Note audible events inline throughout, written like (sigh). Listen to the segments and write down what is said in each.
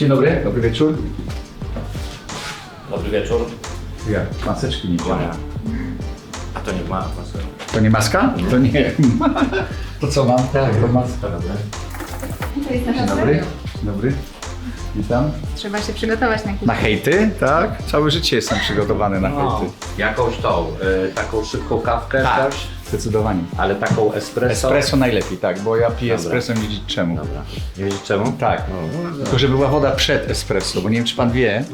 Dzień dobry, dobry wieczór. Dobry wieczór. Ja, maseczki nie działa. A to nie ma atmosfery. To nie maska? To nie. To co mam? Tak, to maska. To jest Dzień dobry. Dzień dobry. Witam. Trzeba się przygotować na Na hejty? Tak. Całe życie jestem przygotowany na No, hejty. jakąś tą, y, taką szybką kawkę Tak, też, zdecydowanie. ale taką espresso. Espresso najlepiej, tak, bo ja piję Dobra. espresso nie wiedzieć czemu. Dobra. Nie wiecie czemu? Tak. No, Tylko, że była woda przed espresso, bo nie wiem, czy pan wie,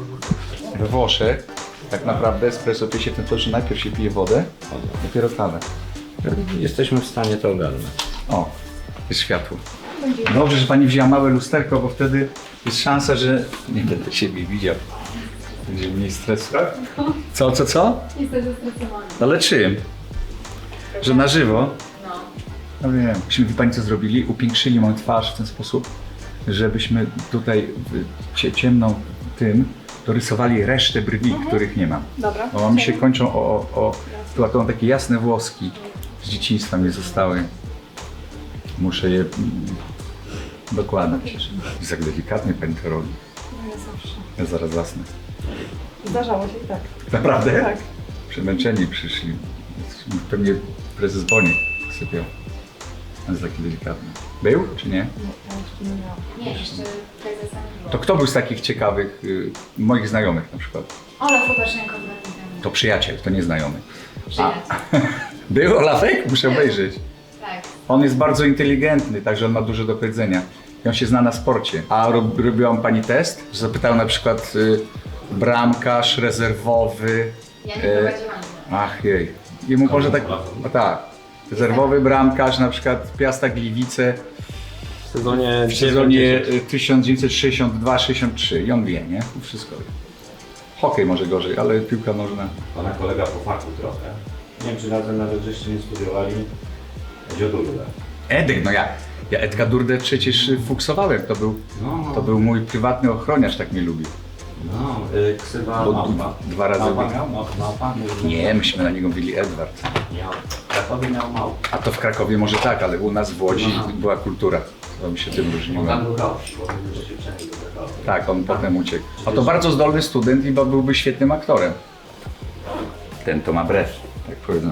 we Włoszech tak naprawdę espresso pije się w ten sposób, że najpierw się pije wodę, dopiero kawę. Jesteśmy w stanie to ogarnąć. O, jest światło. Dobrze, że pani wzięła małe lusterko, bo wtedy jest szansa, że nie będę siebie widział. Będzie mniej stresu. Co, co, co? Jestem zestresowany. Ale czym? Że na żywo? No. No wiem. Myśmy, wie pani co zrobili? Upiększyli moją twarz w ten sposób, żebyśmy tutaj cie- ciemną tym dorysowali resztę brwi, których nie mam. Dobra. Bo mi się kończą o, o, o tu, a tu mam takie jasne włoski. Z dzieciństwa mi zostały. Muszę je dokładać. Jest jak delikatnie pani to robi. No ja zawsze. Ja zaraz zasnę. Zdarzało się i tak. Naprawdę? Tak. Przemęczeni przyszli. Pewnie prezes Boniek sypiał. On jest taki delikatny. Był, czy nie? Nie, jeszcze prezesa nie było. To kto był z takich ciekawych, y, moich znajomych na przykład? Olaf Łukaszenko dwa dni temu. To przyjaciel, to nie znajomy. Przyjaciel. (laughs) Był Olafek? Muszę obejrzeć. Tak. On jest bardzo inteligentny, także on ma dużo do powiedzenia. I on się zna na sporcie. A rob, robiłam pani test? Zapytał na przykład y, bramkarz rezerwowy. Ja nie e, prowadziłam. Ach jej. I mu może tak. No tak. Rezerwowy bramkarz, na przykład Piasta Gliwice W sezonie w sezonie y, 1962-63. I on wie, nie? Wszystko wie. Hokej może gorzej, ale piłka nożna. Pana kolega po fachu trochę. Nie wiem, czy razem nawet żeście nie studiowali dziodurę. Edek, no ja. Ja Edka Durdę przecież y, fuksowałem. To był, No. to był mój prywatny ochroniarz, tak mnie lubił. No, y, ksywa Bo małpa. dwa razy Małpa miał? Małpa? Nie, myśmy na niego mówili Edward. Miał. W Krakowie miał małpę. A to w Krakowie może tak, ale u nas w Łodzi Aha. była kultura. To mi się tym On tam różniło. był rok, bo do Krakowa. Tak, on potem uciekł. A to bardzo zdolny student i byłby świetnym aktorem. Ten to ma brew, tak powiedzą.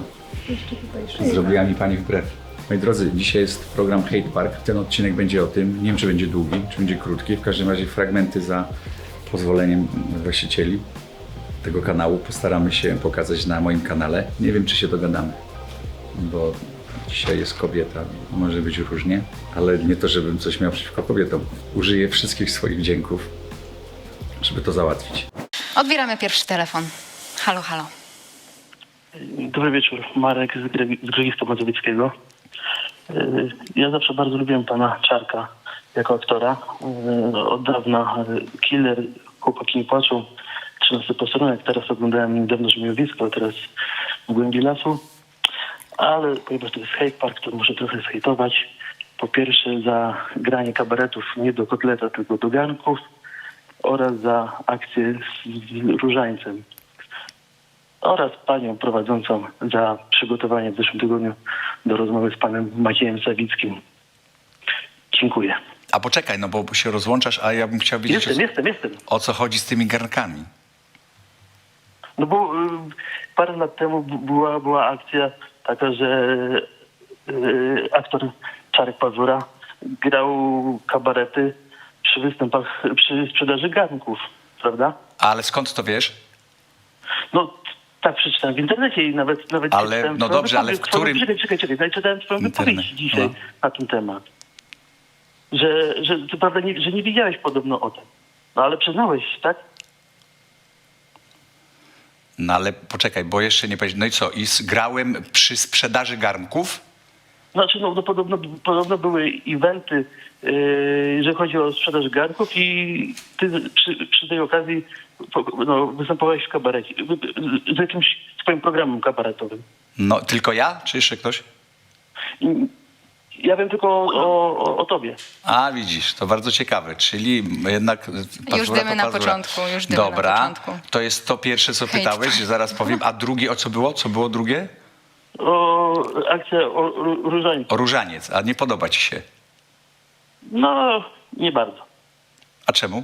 Zrobiła mi pani wbrew. Moi drodzy, dzisiaj jest program Hate Park. Ten odcinek będzie o tym. Nie wiem, czy będzie długi, czy będzie krótki. W każdym razie fragmenty za pozwoleniem właścicieli tego kanału postaramy się pokazać na moim kanale. Nie wiem, czy się dogadamy, bo dzisiaj jest kobieta. Może być różnie, ale nie to, żebym coś miał przeciwko kobietom. Użyję wszystkich swoich wdzięków, żeby to załatwić. Odbieramy pierwszy telefon. Halo, halo. Dobry wieczór, Marek z, Gre- z Mazowieckiego. Yy, Ja zawsze bardzo lubiłem pana Czarka jako aktora. Yy, Od dawna yy, Killer, Chłopaki nie płaczą, 13 posterunek. Teraz oglądałem niedawno Żmiowisko, teraz w głębi lasu. Ale ponieważ to jest hate park, to muszę trochę zhejtować. Po pierwsze za granie kabaretów nie do kotleta, tylko do garnków oraz za akcję z różańcem oraz panią prowadzącą za przygotowanie w zeszłym tygodniu do rozmowy z panem Maciejem Sawickim. Dziękuję. A poczekaj, no bo się rozłączasz, a ja bym chciał wiedzieć, Jestem, jestem, jestem. o co chodzi z tymi garnkami. No bo y, parę lat temu była, była akcja taka, że y, aktor Czarek Pazura grał kabarety przy występach, przy sprzedaży garnków, prawda? Ale skąd to wiesz? No, tak przeczytałem w internecie i nawet... nawet Ale, no dobrze, ale w którym- Czekaj, czekaj, czekaj. no Czytałem twoją wypowiedź dzisiaj no. na ten temat. Że, że co prawda nie, że nie wiedziałeś podobno o tym. No ale przyznałeś, tak? No ale poczekaj, bo jeszcze nie powiedziałem. No i co? I grałem przy sprzedaży garnków? Znaczy, no, no podobno, podobno były eventy, yy, jeżeli chodzi o sprzedaż garnków i ty przy, przy tej okazji no, występowałeś w kabarecie, z jakimś swoim programem kabaretowym. No tylko ja, czy jeszcze ktoś? I ja wiem tylko o, o, o tobie. A widzisz, to bardzo ciekawe, czyli jednak pazura Już dymy na początku, już dymy na Dobra, początku. to jest to pierwsze, co Hejt. pytałeś, zaraz powiem. A drugie, o co było? Co było drugie? O akcja o ró- różańcu. O różaniec, a nie podoba ci się. No, nie bardzo. A czemu?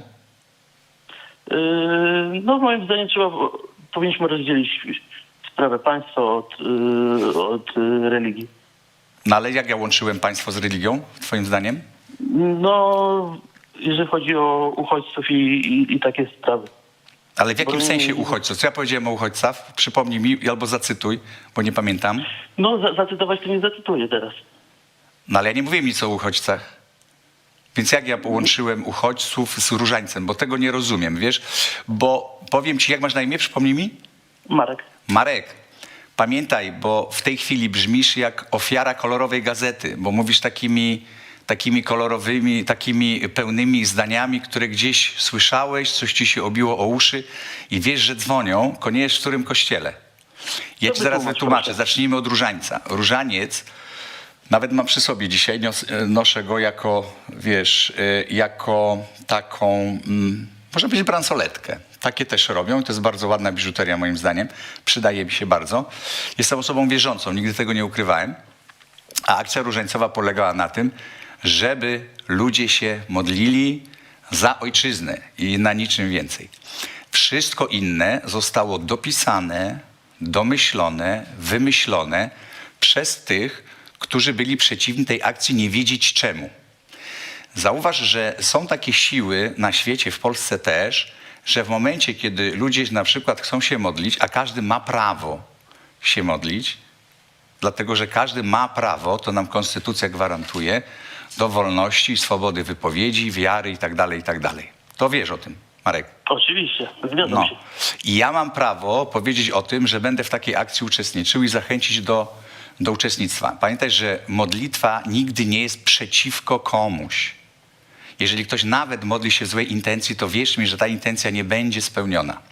Yy, No moim zdaniem trzeba, powinniśmy rozdzielić sprawę państwa od, yy, od yy, religii. No ale jak ja łączyłem państwo z religią, twoim zdaniem? No, jeżeli chodzi o uchodźców i, i, i takie sprawy. Ale w jakim Bo- sensie uchodźców? Co ja powiedziałem o uchodźcach? Przypomnij mi albo zacytuj, bo nie pamiętam. No, za, zacytować to nie zacytuję teraz. No ale ja nie mówię nic o uchodźcach. Więc jak ja połączyłem uchodźców z różańcem? Bo tego nie rozumiem, wiesz? Bo powiem ci, jak masz na imię, przypomnij mi? Marek. Marek, pamiętaj, bo w tej chwili brzmisz jak ofiara kolorowej gazety, bo mówisz takimi, takimi kolorowymi, takimi pełnymi zdaniami, które gdzieś słyszałeś, coś ci się obiło o uszy i wiesz, że dzwonią, koniecznie w którym kościele. Ja ci zaraz wytłumacz, wytłumaczę. Zacznijmy od różańca. Różaniec, nawet mam przy sobie dzisiaj, nios, noszę go jako, wiesz, y, jako taką, mm, może być bransoletkę. Takie też robią to jest bardzo ładna biżuteria moim zdaniem. Przydaje mi się bardzo. Jestem osobą wierzącą, nigdy tego nie ukrywałem. A akcja różańcowa polegała na tym, żeby ludzie się modlili za ojczyznę i na niczym więcej. Wszystko inne zostało dopisane, domyślone, wymyślone przez tych, którzy byli przeciwni tej akcji, nie wiedzieć czemu. Zauważ, że są takie siły na świecie, w Polsce też, że w momencie, kiedy ludzie na przykład chcą się modlić, a każdy ma prawo się modlić, dlatego że każdy ma prawo, to nam konstytucja gwarantuje, do wolności, swobody wypowiedzi, wiary itd., itd. To wiesz o tym, Marek. Oczywiście, zgadzam No. się. I ja mam prawo powiedzieć o tym, że będę w takiej akcji uczestniczył i zachęcić do, do uczestnictwa. Pamiętaj, że modlitwa nigdy nie jest przeciwko komuś. Jeżeli ktoś nawet modli się złej intencji, to wierz mi, że ta intencja nie będzie spełniona.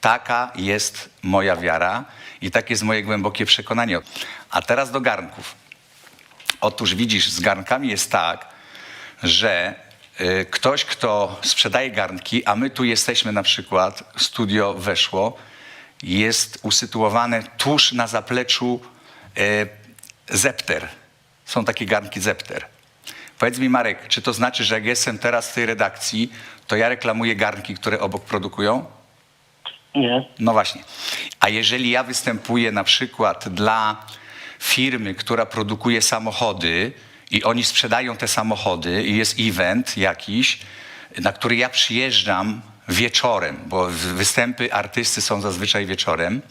Taka jest moja wiara i takie jest moje głębokie przekonanie. A teraz do garnków. Otóż widzisz, z garnkami jest tak, że y, ktoś, kto sprzedaje garnki, a my tu jesteśmy na przykład, studio weszło, jest usytuowane tuż na zapleczu y, Zepter. Są takie garnki Zepter. Powiedz mi, Marek, czy to znaczy, że jak jestem teraz w tej redakcji, to ja reklamuję garnki, które obok produkują? Nie. No właśnie. A jeżeli ja występuję na przykład dla firmy, która produkuje samochody i oni sprzedają te samochody i jest event jakiś, na który ja przyjeżdżam wieczorem, bo występy artysty są zazwyczaj wieczorem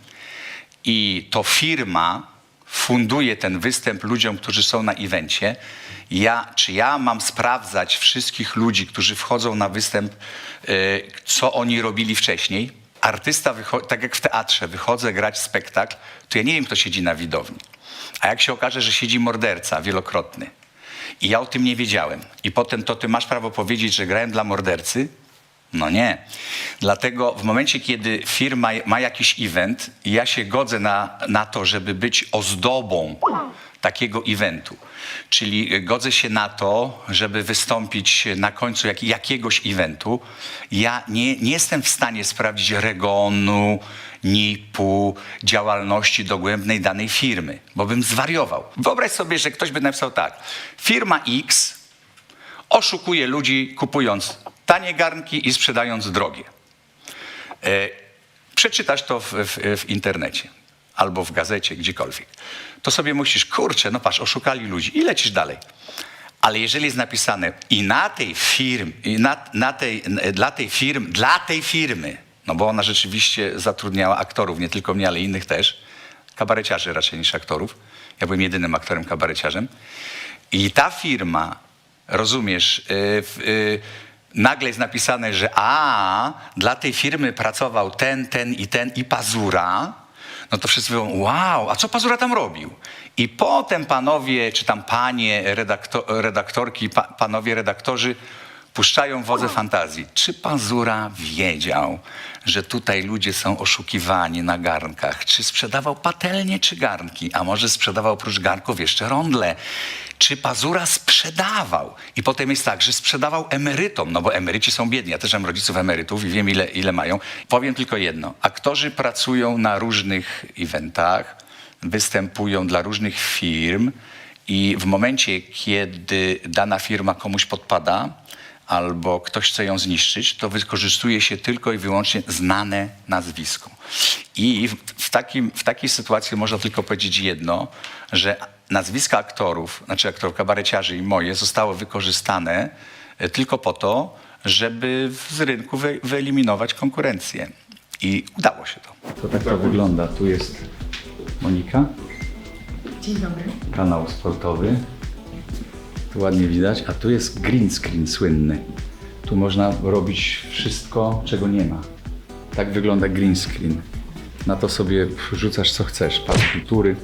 i to firma funduje ten występ ludziom, którzy są na evencie. Ja, czy ja mam sprawdzać wszystkich ludzi, którzy wchodzą na występ, y, co oni robili wcześniej? Artysta, tak jak w teatrze, wychodzę grać spektakl, to ja nie wiem, kto siedzi na widowni. A jak się okaże, że siedzi morderca wielokrotny i ja o tym nie wiedziałem i potem to ty masz prawo powiedzieć, że grałem dla mordercy? No nie. Dlatego w momencie, kiedy firma ma jakiś event ja się godzę na, na to, żeby być ozdobą takiego eventu, czyli godzę się na to, żeby wystąpić na końcu jak, jakiegoś eventu, ja nie, nie jestem w stanie sprawdzić regonu, NIP-u, działalności dogłębnej danej firmy, bo bym zwariował. Wyobraź sobie, że ktoś by napisał tak. Firma X oszukuje ludzi kupując tanie garnki i sprzedając drogie. E, przeczytasz to w, w, w internecie albo w gazecie, gdziekolwiek. To sobie musisz, kurczę, no patrz, oszukali ludzi i lecisz dalej. Ale jeżeli jest napisane i na tej firm, i na, na tej, dla tej firmy, dla tej firmy, no bo ona rzeczywiście zatrudniała aktorów, nie tylko mnie, ale innych też, kabareciarzy raczej niż aktorów. Ja byłem jedynym aktorem kabareciarzem. I ta firma, rozumiesz, y, w- y, nagle jest napisane, że a, dla tej firmy pracował ten, ten i ten i Pazura, no to wszyscy mówią, wow, a co Pazura tam robił? I potem panowie, czy tam panie redakto, redaktorki, pa, panowie redaktorzy puszczają wodze fantazji. Czy Pazura wiedział, że tutaj ludzie są oszukiwani na garnkach? Czy sprzedawał patelnie czy garnki? A może sprzedawał oprócz garnków jeszcze rondle? Czy Pazura sprzedawał? I potem jest tak, że sprzedawał emerytom, no bo emeryci są biedni. Ja też mam rodziców emerytów i wiem, ile, ile mają. Powiem tylko jedno. Aktorzy pracują na różnych eventach, występują dla różnych firm i w momencie, kiedy dana firma komuś podpada, albo ktoś chce ją zniszczyć, to wykorzystuje się tylko i wyłącznie znane nazwisko. I w, takim, w takiej sytuacji można tylko powiedzieć jedno, że nazwiska aktorów, znaczy aktorów kabareciarzy i moje zostały wykorzystane e, tylko po to, żeby z rynku wy, wyeliminować konkurencję. I udało się to. To tak to wygląda. Tu jest Monika. Dzień dobry. Kanał sportowy. Tu ładnie widać, a tu jest green screen słynny. Tu można robić wszystko, czego nie ma. Tak wygląda green screen. Na to sobie rzucasz co chcesz. Pałac Kultury,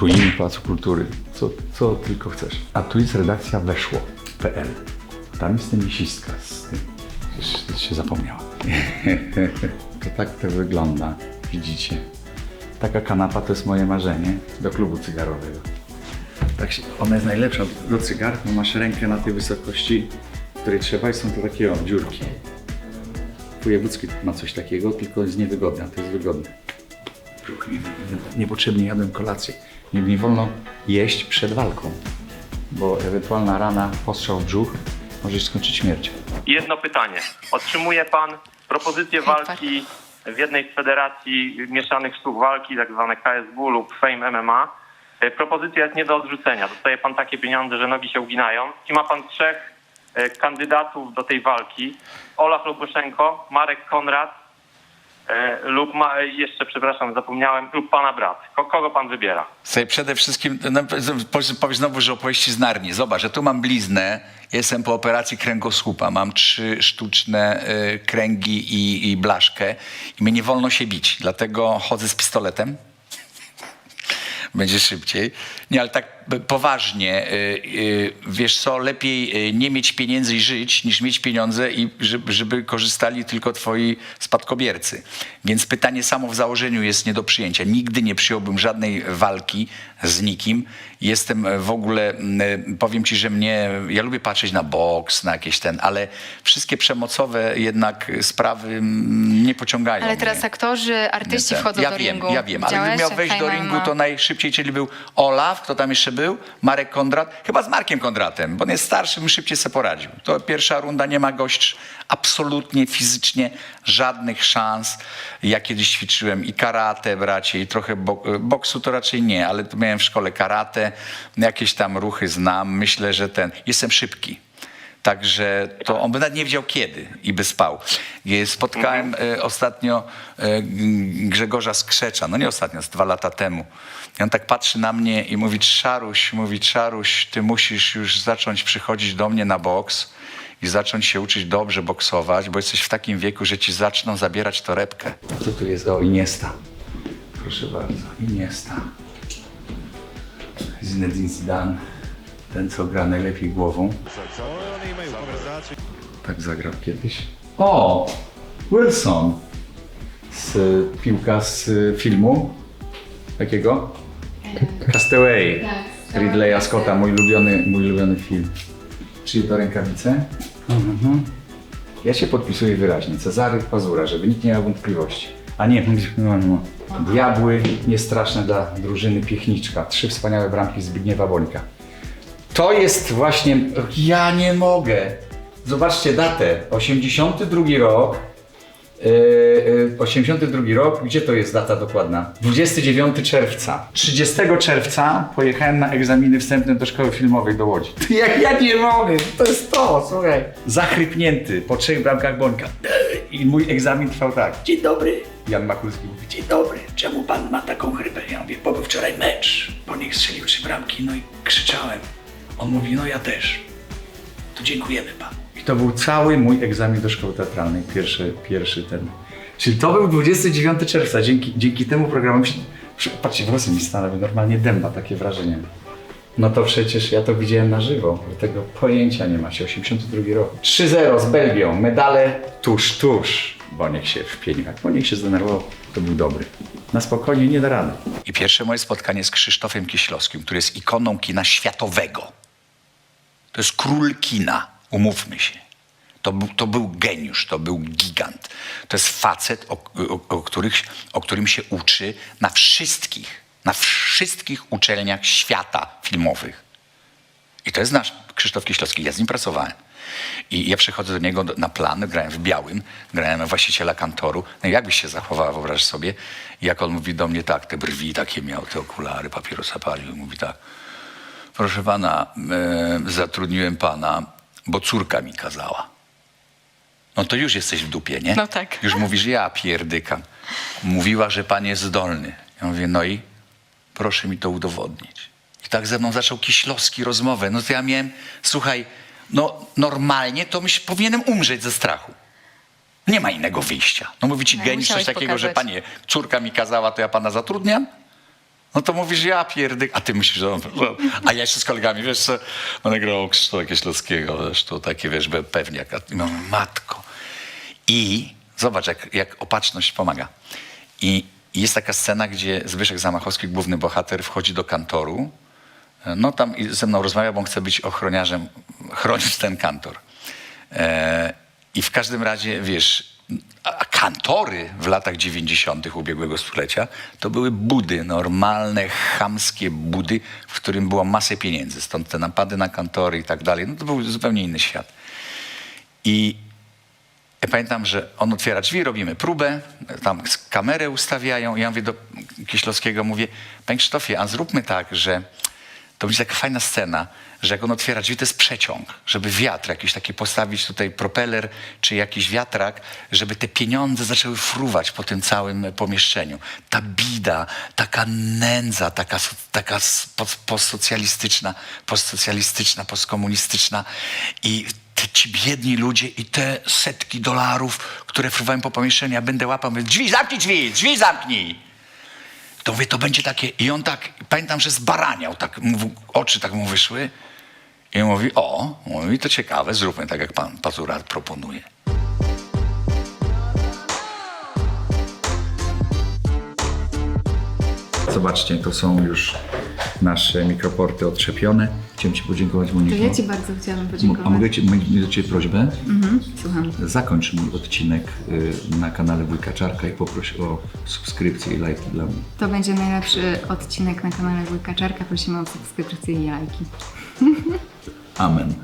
ruiny Pałacu Kultury, co, co tylko chcesz. A tu jest redakcja weszło.pl. Tam jest tenisistka z tym. Już się zapomniała. (laughs) to tak to wygląda, widzicie. Taka kanapa to jest moje marzenie do klubu cygarowego. Tak się, ona jest najlepsza do cygar, bo masz rękę na tej wysokości, której trzeba i są to takie o, dziurki. Wojewódzki ma coś takiego, tylko jest niewygodne, a to jest wygodne. Niepotrzebnie jadłem kolację. Nie, nie wolno jeść przed walką, bo ewentualna rana, postrzał w brzuch może się skończyć śmiercią. Jedno pytanie. Otrzymuje pan propozycję walki w jednej z federacji mieszanych sztuk walki, tak zwane KSW lub Fame MMA. E, Propozycja jest nie do odrzucenia. Dostaje pan takie pieniądze, że nogi się uginają. I ma pan trzech e, kandydatów do tej walki. Olaf Lukaszenko, Marek Konrad e, lub ma, jeszcze, przepraszam, zapomniałem, lub pana brat. Ko- Kogo pan wybiera? Sobie przede wszystkim, no, powiedz- znowu, że opowieści z Narni. Zobacz, że tu mam bliznę, jestem po operacji kręgosłupa, mam trzy sztuczne kręgi i, i blaszkę i mnie nie wolno się bić, dlatego chodzę z pistoletem. Będzie szybciej. Nie, ale tak poważnie, y, y, wiesz co, lepiej y, nie mieć pieniędzy i żyć, niż mieć pieniądze i żeby, korzystali tylko twoi spadkobiercy. Więc pytanie samo w założeniu jest nie do przyjęcia. Nigdy nie przyjąłbym żadnej walki z nikim. Jestem w ogóle, mm, powiem ci, że mnie, ja lubię patrzeć na boks, na jakieś ten, ale wszystkie przemocowe jednak sprawy mm, nie pociągają Ale mnie. teraz aktorzy, artyści Nie, wchodzą ja do wiem, ringu. Ja wiem, ale gdybym miał wejść do ringu, to najszybciej, czyli był Olaf, kto tam jeszcze był? Marek Kondrat, chyba z Markiem Kondratem, bo on jest starszy, bym szybciej sobie poradził. To pierwsza runda nie ma gość absolutnie fizycznie żadnych szans. Ja kiedyś ćwiczyłem i karate, bracie, i trochę bo boksu to raczej nie, ale miałem w szkole karate, jakieś tam ruchy znam. Myślę, że ten, jestem szybki. Także to on by nawet nie wiedział kiedy i by spał. Spotkałem e, ostatnio e, Grzegorza Skrzecza, no nie ostatnio, z dwa lata temu. I on tak patrzy na mnie i mówi, Szaruś, mówi, Szaruś, ty musisz już zacząć przychodzić do mnie na boks i zacząć się uczyć dobrze boksować, bo jesteś w takim wieku, że ci zaczną zabierać torebkę. Co tu jest? O, Iniesta. Proszę bardzo, Iniesta. Zinedine Zidane. Ten, co gra najlepiej głową. Tak zagrał kiedyś. O! Wilson! Z piłka z filmu. Jakiego? Castaway. Tak. Ridleya Scotta, mój ulubiony, mój ulubiony film. Czyli to rękawice? Mhm. Ja się podpisuję wyraźnie. Cezary Pazura, żeby nikt nie miał wątpliwości. A nie, no, no. Diabły niestraszne dla drużyny Piechniczka. Trzy wspaniałe bramki Zbigniewa Bońka. To jest właśnie. Ja nie mogę. Zobaczcie datę. 82 rok. Yy, yy, 82 rok. Gdzie to jest data dokładna? 29 czerwca. 30 czerwca pojechałem na egzaminy wstępne do szkoły filmowej do Łodzi. (laughs) Jak ja nie mogę. To jest to, słuchaj. Zachrypnięty po trzech bramkach Bońka. I mój egzamin trwał tak. Dzień dobry. Jan Makulski mówi, dzień dobry, czemu pan ma taką chrypę? Ja mówię, bo był wczoraj mecz, bo niech strzelił trzy bramki, no i krzyczałem. On mówi, no ja też. To dziękujemy panu. I to był cały mój egzamin do szkoły teatralnej, pierwszy, pierwszy ten. Czyli to był 29 czerwca, dzięki, dzięki temu programowi się... Patrzcie, włosy mi stanęły, normalnie dęba, takie wrażenie. No to przecież ja to widziałem na żywo, bo tego pojęcia nie macie. 82 rok. 3-0 z Belgią, medale tuż, tuż. Boniek się wpienił. Jak Boniek się zdenerwował, to był dobry. Na spokojnie nie da rady. I pierwsze moje spotkanie z Krzysztofem Kieślowskim, który jest ikoną kina światowego. To jest król kina, umówmy się. To to był geniusz, to był gigant. To jest facet, o, o, o, których, o którym się uczy na wszystkich, na wszystkich uczelniach świata filmowych. I to jest nasz Krzysztof Kieślowski. Ja z nim pracowałem. I ja przychodzę do niego na plan, grałem w białym, grałem właściciela kantoru. No i jak byś się zachowała, wyobraź sobie, jak on mówi do mnie tak, te brwi takie miał, te okulary, papierosa palił, mówi tak. Proszę pana, e, zatrudniłem pana, bo córka mi kazała. No to już jesteś w dupie, nie? No tak. Już mówisz, ja pierdykam. Mówiła, że pan jest zdolny. Ja mówię, no i proszę mi to udowodnić. I tak ze mną zaczął Kiślowski rozmowę. No to ja miałem, słuchaj, no normalnie to myśl, powinienem umrzeć ze strachu. Nie ma innego wyjścia. No mówi ci No, geniusz coś takiego, że pokazać. panie, córka mi kazała, to ja pana zatrudniam? No to mówisz, ja pierdyk, a ty myślisz, że a ja jeszcze z kolegami, wiesz co, on grał Krzysztofa Kieślowskiego, wiesz, to takie, wiesz, pewniak, a i mówię, matko. I zobacz, jak, jak opatrzność pomaga. I jest taka scena, gdzie Zbyszek Zamachowski, główny bohater, wchodzi do kantoru, no tam ze mną rozmawia, bo on chce być ochroniarzem, chronić ten kantor. E, I w każdym razie, wiesz, a kantory w latach 90. ubiegłego stulecia to były budy, normalne, chamskie budy, w którym było masę pieniędzy. Stąd te napady na kantory i tak dalej. No to był zupełnie inny świat. I ja pamiętam, że on otwiera drzwi, robimy próbę, tam kamerę ustawiają. Ja mówię do Kieślowskiego, mówię, panie Krzysztofie, a zróbmy tak, że to będzie taka fajna scena, że jak on otwiera drzwi, to jest przeciąg, żeby wiatr jakiś taki postawić tutaj, propeler czy jakiś wiatrak, żeby te pieniądze zaczęły fruwać po tym całym pomieszczeniu. Ta bida, taka nędza, taka, taka postsocjalistyczna, postsocjalistyczna, postkomunistyczna i ci biedni ludzie i te setki dolarów, które fruwają po pomieszczeniu, ja będę łapał, mówię, drzwi, zamknij drzwi, drzwi zamknij. To mówię, to będzie takie. I on tak, pamiętam, że zbaraniał, tak, mu- oczy tak mu wyszły. I mówi, o, mówi, to ciekawe, zróbmy tak, jak pan Pazura proponuje. Zobaczcie, to są już nasze mikroporty odczepione. Chciałem Ci podziękować, To Moniko. ja Ci bardzo chciałam podziękować. A mogę ci, mieć do Ciebie prośbę? Słucham. Zakończ mój odcinek y, na kanale Wujka Czarka i poproś o subskrypcję i lajki dla mnie. To będzie najlepszy odcinek na kanale Wujka Czarka. Prosimy o subskrypcję i lajki. Amen.